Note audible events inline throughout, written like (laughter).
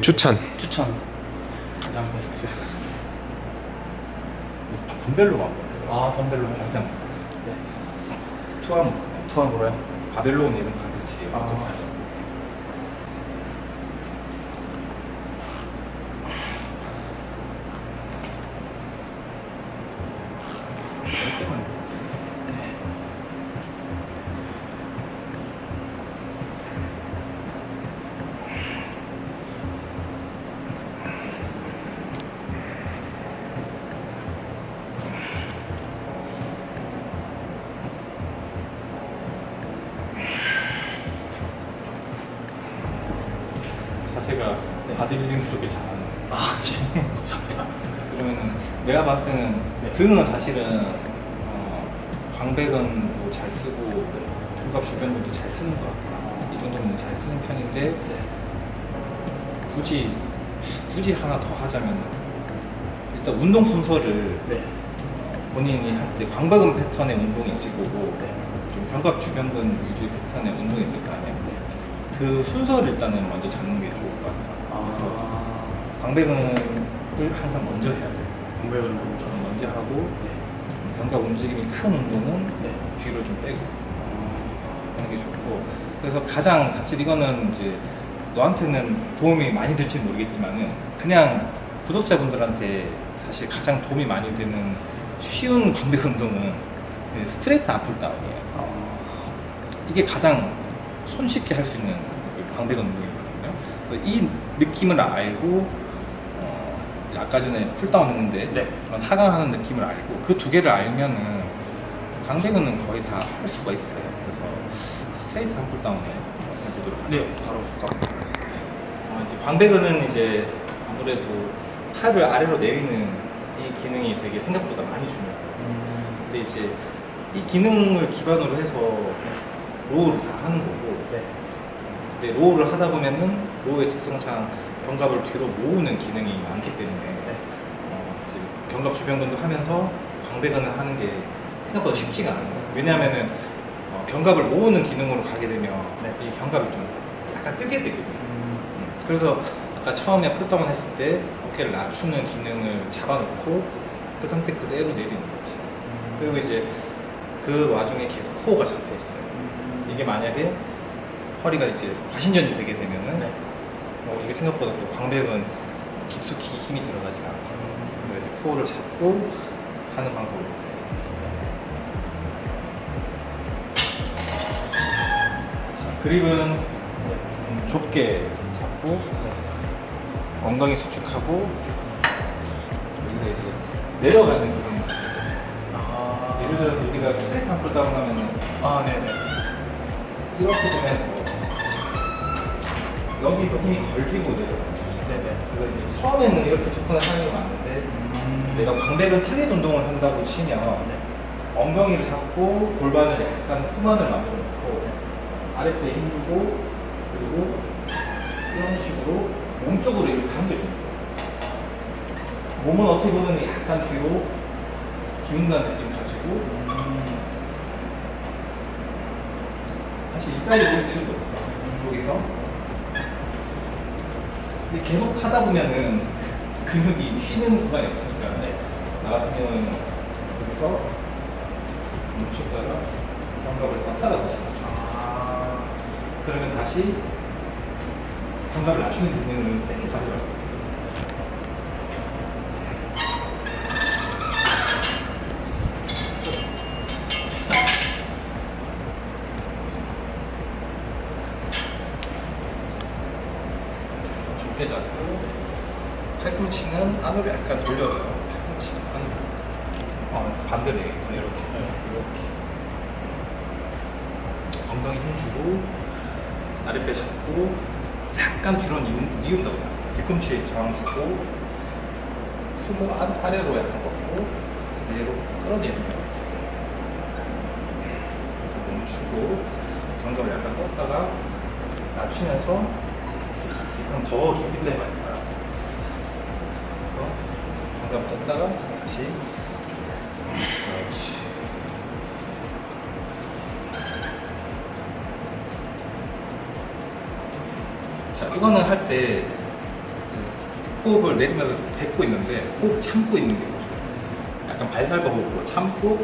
추천. 추천 가장 베스트 분별로 가고 아 덤벨로 자세한 네. 투함 투함으로요? 바벨론 이름 가듯이 아. 자세가 네. 바디빌딩스럽게 잘하는 아 예. (laughs) 감사합니다 그러면은 내가 봤을 때는 네. 등은 사실은 어, 광배근도 잘 쓰고 견갑 주변근도 잘 쓰는 것 같아요. 이 정도면 잘 쓰는 편인데 네. 굳이 굳이 하나 더 하자면 일단 운동 순서를 네. 어, 본인이 할 때 광배근 패턴의 운동이 있을 거고 네. 좀 견갑 주변근 위주 패턴의 운동이 있을 거. 그 순서를 일단은 먼저 잡는 게 좋을 것 같아요. 그래서 아 광배근을 항상 먼저 해야 돼요. 공백을 먼저 저는 먼저 하고 네. 견갑 움직임이 큰 운동은 네. 뒤로 좀 빼고 아, 하는 게 좋고 그래서 가장 사실 이거는 이제 너한테는 도움이 많이 될지 모르겠지만은 그냥 구독자분들한테 사실 가장 도움이 많이 되는 쉬운 광배 운동은 그 스트레이트 앞풀 다운이에요. 아, 이게 가장 손쉽게 할 수 있는 그 광배 운동이거든요. 이 느낌을 알고 어, 아까 전에 풀다운 했는데 네. 그런 하강하는 느낌을 알고 그 두 개를 알면은 광배근은 거의 다 할 수가 있어요. 그래서 스트레이트 한 풀다운을 해보도록 할게요. 네 바로 가보겠습니다 어, 이제 광배근은 이제 아무래도 팔을 아래로 내리는 이 기능이 되게 생각보다 많이 중요해요. 음, 근데 이제 이 기능을 기반으로 해서 로우를 다 하는 거고 네. 근데 로우를 하다 보면은 로우의 특성상 견갑을 뒤로 모으는 기능이 많기 때문에 어, 이제 견갑 주변근도 하면서 광배근을 하는 게 생각보다 쉽지가 않아요. 왜냐하면은 어, 견갑을 모으는 기능으로 가게 되면 네. 이 견갑이 좀 약간 뜨게 되거든요. 음, 음, 그래서 아까 처음에 풀다운 했을 때 어깨를 낮추는 기능을 잡아놓고 그 상태 그대로 내리는 거지. 그리고 이제 그 와중에 계속 코어가 잡혀 있어요. 음, 이게 만약에 허리가 이제 과신전이 되게 되면은 네. 어, 이게 생각보다 또 광배근 깊숙이 힘이 들어가지가 않거든요. 그래서 이제 코어를 잡고 하는 방법으로 자, 그립은 좀 좁게 잡고 엉덩이 수축하고 여기서 이제 내려가는 그런 아, 예를 들어서 우리가 스트레이트 한풀 다운 하면은 아 네네 이렇게 되면 뭐 여기서 힘이 걸리고 내려가요. 네네 그래서 이제 처음에는 이렇게 접근을 하는 게 맞는데 음, 내가 광배근 타겟 운동을 한다고 치면 네. 엉덩이를 잡고 골반을 약간 후만을 만들어 놓고 아랫배에 힘 주고 그리고 이런 식으로 몸 쪽으로 이렇게 당겨주는 거예요. 몸은 어떻게 보면 약간 뒤로 기운다는 느낌 가지고 음, 사실 이까지 올 필요도 없어. 여기서. 근데 계속 하다 보면은 근육이 쉬는 구간이 없으니까. 네. 나 같은 경우는 여기서 멈췄다가 견갑을 떴다가 다시 낮추고. 아, 그러면 다시 견갑을 낮추는 기능을 세게 가져가요. 좁게 잡고 안으로 약간 돌려줘요. 팔꿈치 안으로. 어, 반대로. 이렇게. 이렇게. 엉덩이 힘 주고 아랫배 잡고 약간 뒤로 뉘운, 뉘운다고 생각해요. 뒤꿈치에 저항 주고 손목 아, 아래로 약간 꺾고 그대로 끌어내리는 거예요. 멈추고 견갑을 약간 떴다가 낮추면서 그럼 더 깊이 그래서 견갑 떴다가 다시 그렇지 자 이거는 할 때 호흡을 내리면서 뱉고 있는데 호흡 참고 있는 게 좋아요. 약간 발살바 호흡으로 참고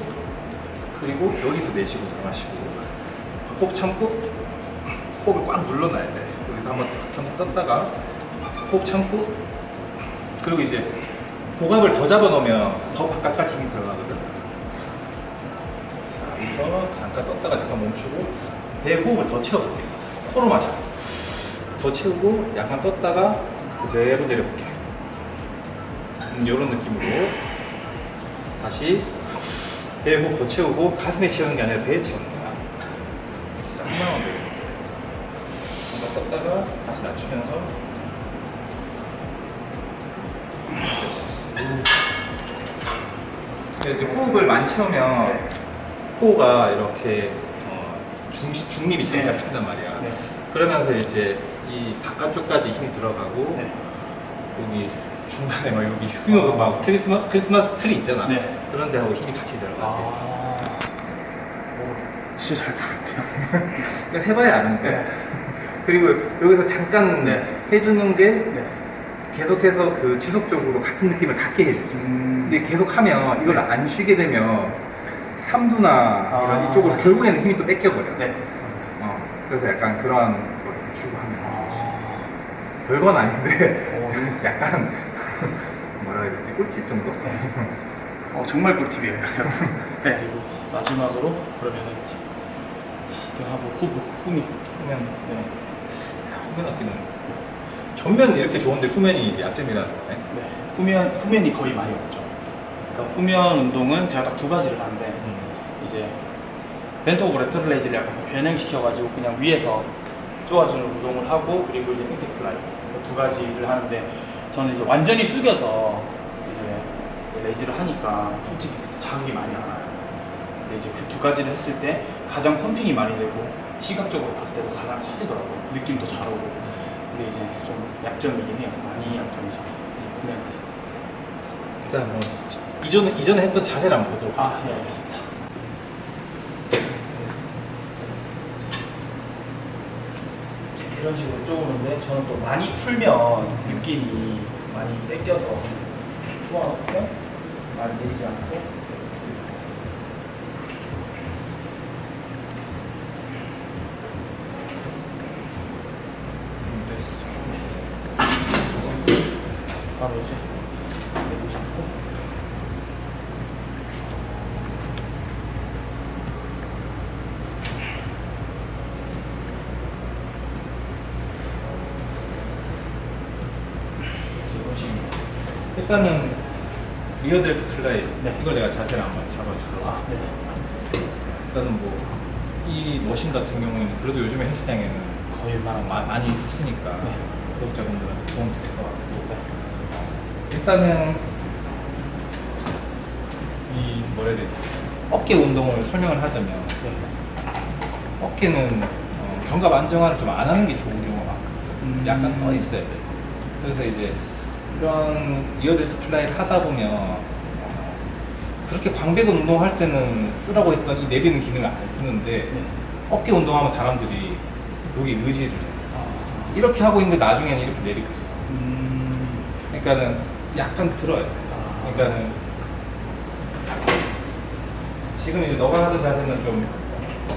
그리고 여기서 내쉬고 들어가시고 호흡 참고 호흡을 꽉 눌러놔야 돼. 여기서 한번 한번 떴다가 호흡 참고 그리고 이제 복압을 더 잡아놓으면 더 바깥까지 힘이 들어가거든. 자, 여기서 잠깐 떴다가 잠깐 멈추고 배 호흡을 더 채워볼게. 코로 마셔. 더 채우고 약간 떴다가 그대로 내려볼게. 음, 이런 느낌으로 다시 배 호흡 더 채우고 가슴에 채우는 게 아니라 배에 채우는 이제 호흡을 많이 채우면 코가 이렇게 어, 중, 중립이 잘 네. 잡힌단 말이야. 네. 그러면서 이제 이 바깥쪽까지 힘이 들어가고 네. 여기 중간에 막 여기 흉요 막 크리스마스 크리스마스 트리 있잖아. 네. 그런 데 하고 힘이 같이 들어가지. 아. 오, 진짜 잘 들었대요. (laughs) 그러니까 해봐야 아는 거야. 네. 그리고 여기서 잠깐 네. 해주는 게 네. 계속해서 그 지속적으로 같은 느낌을 갖게 해주지. 음. 근데 계속 하면 이걸 안 쉬게 되면 삼두나 이런 아. 이쪽으로 결국에는 힘이 또 뺏겨버려. 네. 어, 그래서 약간 그런 걸좀 주고 하면 좋지. 아. 별건 아닌데 오, 이거- (laughs) 약간 뭐라 해야 되지 꿀팁 정도? 어, 정말 꿀팁이에요. (laughs) 네. 그리고 마지막으로 그러면은 이제 등하부 후부 후미. 그냥 네. 후면 어깨는 전면 이렇게 좋은데 후면이 이제 약점이라는 거네. 네. 후면 후면이 거의 많이 없죠. 그러니까 후면 운동은 제가 딱 두 가지를 하는데 음. 이제 벤트 오브 레터럴 레이즈를 약간 변형시켜가지고 그냥 위에서 쪼아주는 운동을 하고 그리고 이제 인텍 플라이 이두 가지를 하는데 저는 이제 완전히 숙여서 이제 레이즈를 하니까 솔직히 자극이 많이 안 와요. 근데 이제 그 두 가지를 했을 때 가장 펌핑이 많이 되고 시각적으로 봤을 때도 가장 커지더라고요. 느낌도 잘 오고. 근데 이제 좀 약점이긴 해요. 많이 약점이죠. 네. 일단 뭐 이전에 이전에 했던 자세를 한번 보도록. 아, 네, 알겠습니다. 이런 식으로 쪼으는데 저는 또 많이 풀면 느낌이 많이 뺏겨서 쪼아놓고 많이 내리지 않고 음, 됐어. 바로 이제 내리고 잡고 이런 식으로 일단은 리어델트 플라이 네. 이걸 내가 자세를 한번 잡아줄게. 아, 네. 일단은 뭐 이 머신 같은 경우에는 그래도 요즘에 헬스장에는 거의 만 마- 많이 있으니까 네. 구독자분들한테 도움이 될 것 같고 일단은 이 뭐라 해야 되지 어깨 운동을 설명을 하자면 네. 어깨는 어, 견갑 안정화를 좀 안 하는 게 좋은 경우가 많거든 음. 약간 떠 있어야 돼 그래서 이제 이런 이어델트 플라이를 하다 보면 어, 그렇게 광배근 운동할 때는 쓰라고 했던 이 내리는 기능을 안 쓰는데 네. 어깨 운동하면 사람들이 여기 의지를 해 아, 이렇게 하고 있는데 나중에는 이렇게 내리고 있어. 음. 그러니까는 약간 들어요. 아. 그러니까는 지금 이제 너가 하던 자세는 좀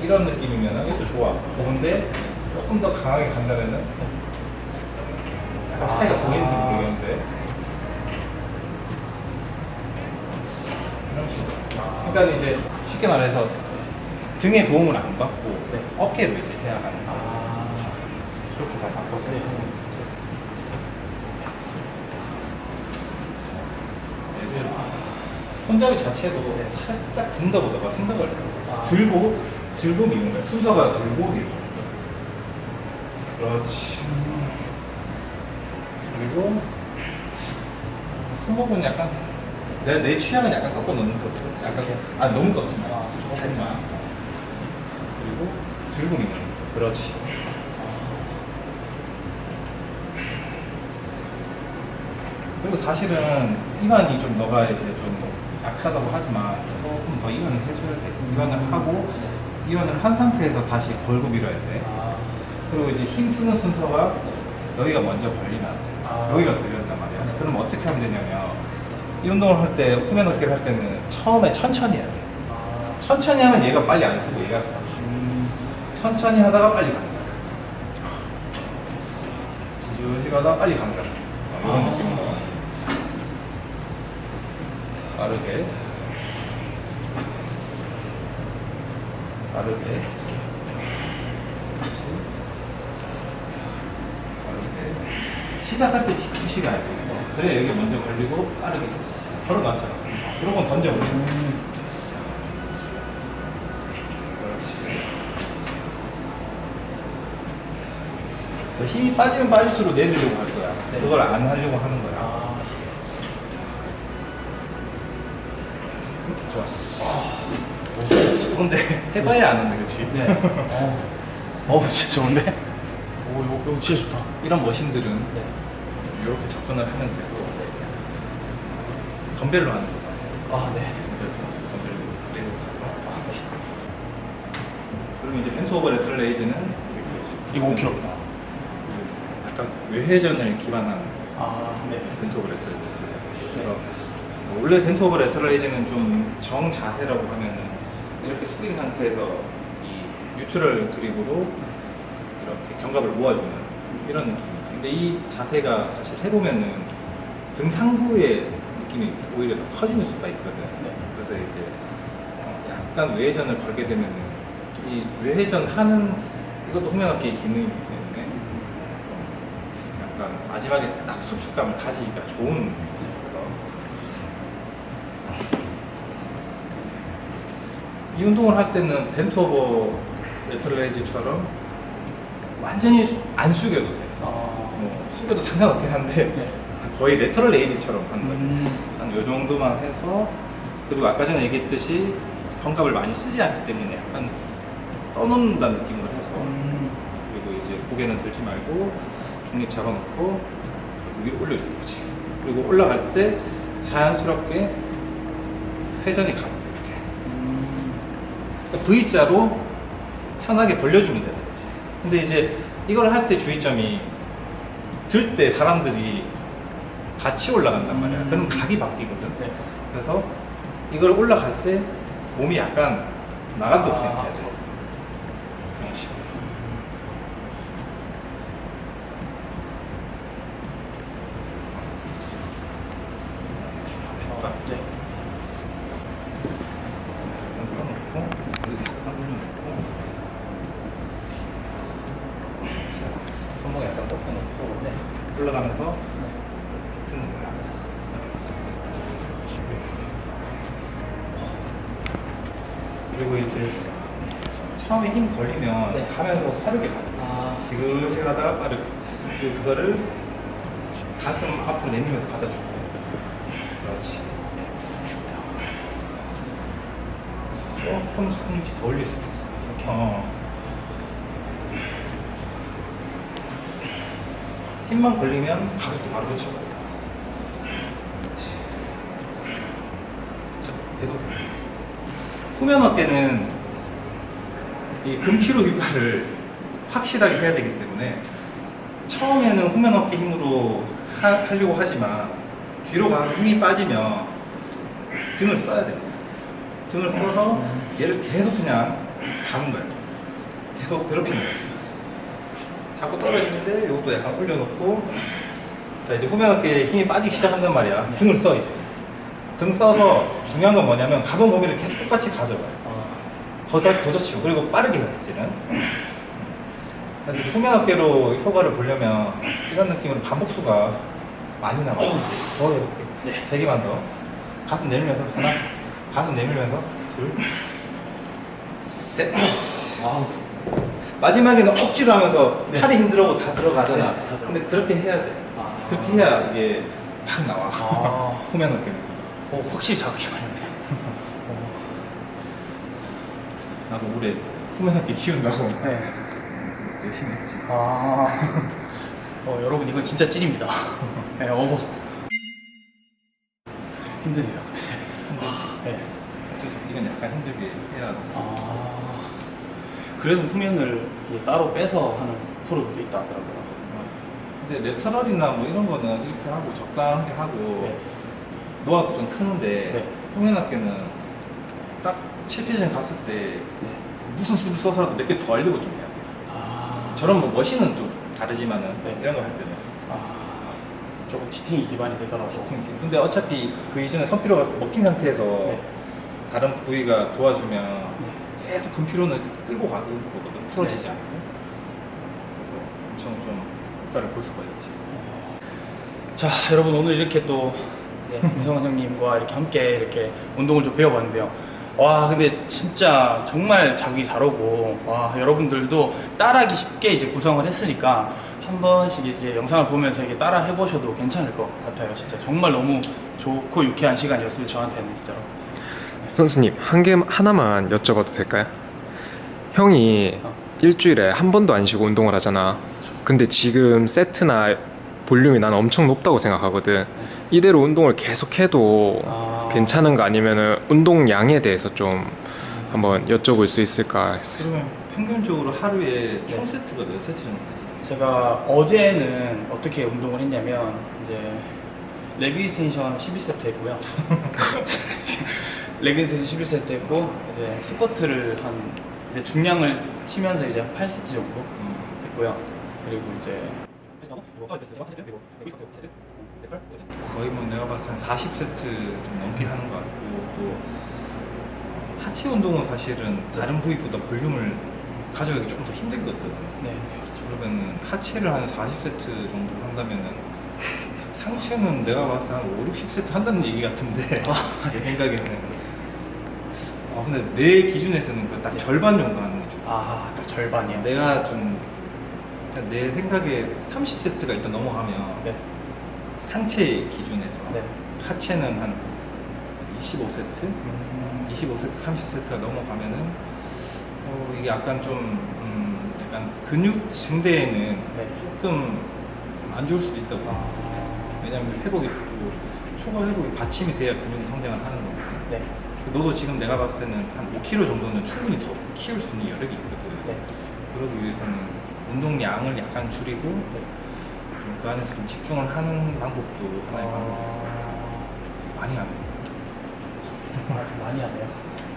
이런 느낌이면 이것도 좋아. 좋은데 조금 더 강하게 간다면은 약간 차이가 아. 보이는지 모르겠는데. 식으로. 그러니까 이제 쉽게 말해서 등에 도움을 안 받고 네. 어깨로 이제 해야 하는 거. 아. 그렇게 잘 바꿔서. 네. 애들 손잡이 자체도 살짝 든다 보다가 생각을 해요. 아. 들고 들고 미는 거예요. 순서가 들고 밀고. 그렇지. 그리고 손목은 약간 내, 내 취향은 약간 꺾어 놓는 거거든. 약간 아 너무 꺾지 마. 아, 살짝. 그리고 들고 미는 거. 그렇지. 그리고 사실은 이완이 좀 너가 이제 좀 약하다고 하지만 조금 더 이완을 해줘야 돼. 이완을 하고 이완을 한 상태에서 다시 걸고 밀어야 돼. 아. 그리고 이제 힘 쓰는 순서가 여기가 먼저 걸리면 안 돼. 아. 여기가 걸렸단 말이야. 네. 그럼 어떻게 하면 되냐면 이 운동을 할 때 후면 어깨를 할 때는 처음에 천천히 해야 돼. 아, 천천히 하면 얘가 빨리 안 쓰고 얘가 써. 음, 천천히 하다가 빨리 가는 거야. 지지지 가다가 빨리 가는 거야. 이런 아. 느낌으로. 빠르게. 빠르게. 다시. 빠르게. 시작할 때 지그시 가야 돼. 그래 여기 먼저 걸리고 빠르게. 나왔잖아. 이런 건 던져버려. 음, 그렇지. 더 힘이 빠지면 빠질수록 내리려고 할 거야. 네. 그걸 안 하려고 하는 거야. 아, 좋았어. 좋은데 해봐야 아는데 그렇지? 네. 어, 어우, 진짜 좋은데? 오, 이거, 진짜 좋다. 이런 머신들은 네. 이렇게 접근을 하는데도 덤벨로 하는 거다. 아, 네. 덤벨로 내리고 가서. 아, 네. 그리고 이제 벤트 오버 레터럴 레이즈는 이렇게 이거 5kg입니다. 그 약간 외회전을 기반한 아, 네. 덴트 오브 레터럴 레이즈. 그래서 뭐 원래 덴트 오브 레터럴 레이즈는 좀 정자세라고 하면은 이렇게 숙인 상태에서 이 뉴트럴 그립으로 이렇게 견갑을 모아주는 이런 느낌이지. 근데 이 자세가 사실 해보면은 등 상부의 느낌이 오히려 더 커지는 수가 있거든. 네. 그래서 이제 어, 약간 외회전을 걸게 되면은 이 외회전 하는 이것도 후면 어깨의 기능이기 때문에 좀 약간 마지막에 딱 수축감을 가지기가 좋은 이 운동을 할 때는 벤트 오버 레터레이즈처럼 완전히 수- 안 숙여도 돼. 아, 뭐 숙여도 상관없긴 한데 네. (laughs) 거의 레터럴 레이즈처럼 하는 거죠. 음. 한 요 정도만 해서 그리고 아까 전에 얘기했듯이 견갑을 많이 쓰지 않기 때문에 약간 떠놓는다는 느낌으로 해서 음. 그리고 이제 고개는 들지 말고 중립 잡아놓고 이렇게 위로 올려주는 거지. 그리고 올라갈 때 자연스럽게 회전이 가는. 이렇게. 음. 그러니까 V자로 편하게 벌려주면 거지. 근데 이제 이걸 할 때 주의점이 들 때 사람들이 같이 올라간단 말이야. 음. 그럼 각이 바뀌거든. 네. 그래서 이걸 올라갈 때 몸이 약간 나간다 없이 아. 해야 돼. 이런 식으로. 해볼까? 네. 올려놓고 여기 약간 올려놓고 약간 꺾어놓고 네. 올라가면서 드는 거야. 그리고 이제 처음에 힘 걸리면 네. 가면서 빠르게 가. 아, 지그시 가다가 빠르게. 그리고 그거를 가슴 앞으로 내밀면서 받아주고. 그렇지. 조금 손짓 더 올릴 수 있어. 이렇게. 어. 힘만 걸리면 가속도 바로. 자, 계속. 후면 어깨는 이 금피로 휘발을 확실하게 해야 되기 때문에 처음에는 후면 어깨 힘으로 하, 하려고 하지만 뒤로 가서 힘이 빠지면 등을 써야 돼. 등을 써서 얘를 계속 그냥 가는 거야. 계속 괴롭히는 거지. 자꾸 떨어지는데 이것도 약간 올려놓고 자 이제 후면 어깨에 힘이 빠지기 시작한단 말이야. 등을 써 이제. 등 써서 중요한 건 뭐냐면 가동 범위를 계속 똑같이 가져가요. 더 좋지. 그리고 빠르게 해요, 이제는. 그래서 후면 어깨로 효과를 보려면 이런 느낌으로 반복수가 많이 나와요. 더 해볼게. 네. 세 개만 더. 가슴 내밀면서 하나, 가슴 내밀면서 둘, 셋. 아우. 마지막에는 억지로 하면서 네. 팔이 힘들어고 다 들어가잖아. 네, 다 들어가. 근데 그렇게 해야 돼. 아. 그렇게 해야 이게 팍 나와. 아. (laughs) 후면 어깨는. 어, 확실히 자극이 많이 오네요. 나도 올해 후면 어깨 키운다고 네. 열심히 했지. 아. 어, 여러분, 이거 진짜 찐입니다. (laughs) 네, 어. 힘드네요. 네. 어쩔 수 없지. 이건 약간 힘들게 해야 아. 그래서 후면을 이제 따로 빼서 하는 프로도 있다 하더라고요. 근데 레터럴이나 뭐 이런 거는 이렇게 하고 적당하게 하고 네. 노하우도 좀 크는데 네. 홍연학교는 딱 실패전 갔을 때 네. 무슨 수를 써서라도 몇 개 더 알려고 좀 해야 돼요. 아, 저런 뭐 머신은 좀 다르지만은 네. 이런 거 할 때는 아, 조금 지팅이 기반이 되더라고. 지팅, 지팅. 근데 어차피 그 이전에 선피로가 먹힌 상태에서 네. 다른 부위가 도와주면 네. 계속 금피로는 끌고 가는 거거든 풀어지지 네. 않고 그래서 엄청 좀 효과를 볼 수가 있지 자, 여러분 오늘 이렇게 또 네, (laughs) 김성원 형님과 이렇게 함께 이렇게 운동을 좀 배워봤는데요. 와, 근데 진짜 정말 자기 잘 오고, 와, 여러분들도 따라하기 쉽게 이제 구성을 했으니까 한 번씩 이제 영상을 보면서 이게 따라 해보셔도 괜찮을 것 같아요. 진짜 정말 너무 좋고 유쾌한 시간이었어요. 저한테는 진짜로. 선수님 한 개 하나만 여쭤봐도 될까요? 형이 어. 일주일에 한 번도 안 쉬고 운동을 하잖아. 근데 지금 세트나 볼륨이 나는 엄청 높다고 생각하거든. 이대로 운동을 계속해도 아. 괜찮은 거 아니면은 운동량에 대해서 좀 한번 여쭤볼 수 있을까 해서. 그러면 평균적으로 하루에 총 네. 세트가 몇 세트 정도 되지? 제가 어제는 어떻게 운동을 했냐면 이제 레그 익스텐션 11세트 했고요. (laughs) 레그 익스텐션 11세트 했고 이제 스쿼트를 한 이제 중량을 치면서 이제 8세트 정도 음. 했고요. 그리고 이제 거의 뭐 내가 봤을 땐 40세트 좀 넘게 하는 것 같고 또 하체 운동은 사실은 다른 부위보다 볼륨을 가져가기 조금 더 힘들거든 네. 그러면 하체를 한 40세트 정도 한다면은 상체는 내가 봤을 때 한 5, 60세트 한다는 얘기 같은데 (laughs) 내 생각에는 아 근데 내 기준에서는 그딱 절반 정도 하는 게 좋아 아, 딱 절반이요. 내가 좀 내 생각에 30세트가 일단 넘어가면 네. 상체 기준에서 네. 하체는 한 25세트, 음, 25세트, 30세트가 넘어가면은 어, 이게 약간 좀 음, 약간 근육 증대에는 네. 조금 안 좋을 수도 있다고. 봐. 아, 왜냐면 회복이 또 초과 회복이 받침이 돼야 근육이 성장을 하는 거거든. 네. 너도 지금 내가 봤을 때는 한 5kg 정도는 충분히 더 키울 수 있는 여력이 있거든. 네. 그러기 위해서는 운동량을 약간 줄이고 네. 좀그 안에서 좀 집중을 하는 방법도 하나의 방법. 아, 많이 하네. 아, 좀 많이 하네요.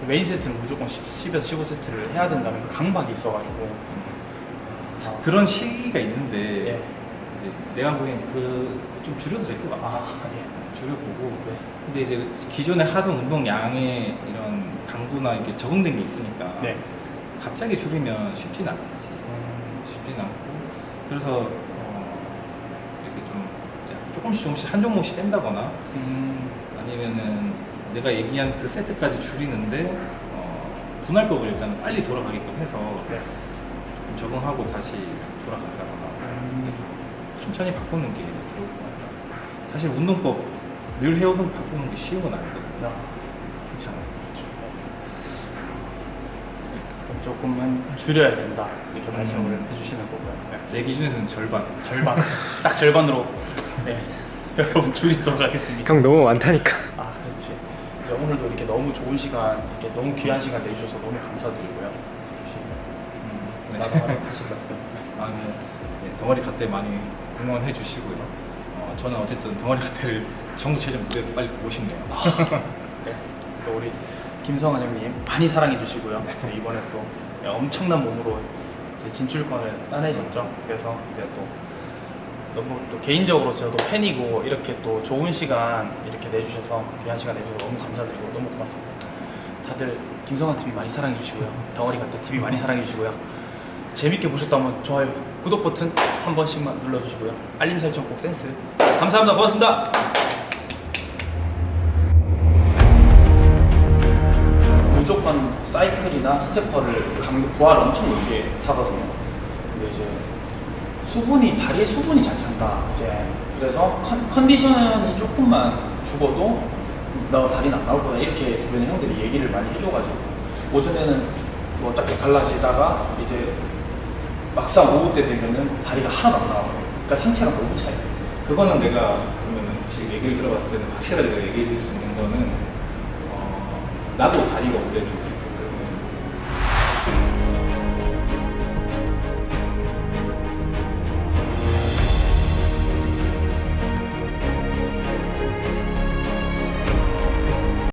메인 세트는 무조건 10, 에서 15세트를 해야 된다는 그 강박이 있어가지고. 아, 그런 시기가 있는데 예. 이제 내가 보기엔 그 좀 줄여도 될 것 같아. 아, 예. 줄여보고. 네. 근데 이제 기존에 하던 운동량의 이런 강도나 이게 적응된 게 있으니까 네. 갑자기 줄이면 쉽지는 않겠지. 음, 쉽지는 않고 그래서 어, 이렇게 좀 조금씩 조금씩 한 종목씩 뺀다거나 음, 아니면은 내가 얘기한 그 세트까지 줄이는데 어, 분할법을 일단 빨리 돌아가게끔 해서 네. 조금 적응하고 다시 이렇게 돌아간다거나 음. 좀 천천히 바꾸는 게 좋을 것 같아요. 사실 운동법 늘 해오던 바꾸는 게 쉬운 건 아니거든요. 아, 그렇잖아요. 그렇죠. 조금은 줄여야 된다. 이렇게 말씀을 음. 해주시는 거고요. 네. 내 기준에서는 절반. 절반. (laughs) 딱 절반으로. 네. (laughs) 여러분 줄이도록 하겠습니다. 형 너무 많다니까. 아, 그렇지. 이제 오늘도 이렇게 너무 좋은 시간, 이렇게 너무 귀한 시간 내주셔서 너무 감사드리고요. 음, 네. 나도 하실 말씀. 아, 뭐, 네, 덩어리 갓대 많이 응원해 주시고요. 어, 저는 어쨌든 덩어리 갓대를 전국체전 무대에서 빨리 보고 싶네요. 네. 또 우리 김성환 형님 많이 사랑해 주시고요. 네, 이번에 또 엄청난 몸으로 이제 진출권을 따내셨죠. 그래서 이제 또 너무 또 개인적으로 저도 팬이고 이렇게 또 좋은 시간 이렇게 내주셔서 귀한 시간 내주셔서 너무 감사드리고 너무 고맙습니다. 다들 김성환 TV 많이 사랑해 주시고요. 덩어리 같은 TV 많이 사랑해 주시고요. 재밌게 보셨다면 좋아요, 구독 버튼 한 번씩만 눌러주시고요. 알림 설정 꼭 센스. 감사합니다. 고맙습니다. 무조건 사이클이나 스테퍼를 강도 부하를 엄청 높게 하거든요. 근데 이제 수분이 다리에 수분이 잘 찬다. 이제 그래서 컨, 컨디션이 조금만 죽어도 너 다리는 안 나올 거다 이렇게 주변에 형들이 얘기를 많이 해줘가지고 오전에는 뭐 짝짝 갈라지다가 이제 막상 오후 때 되면은 다리가 하나도 안 나와요. 그러니까 상체가 너무 차요. 그거는 내가 그러면 지금 얘기를 들어봤을 때는 확실하게 내가 얘기해 줄 수 있는 거는 어, 나도 다리가 원래 좀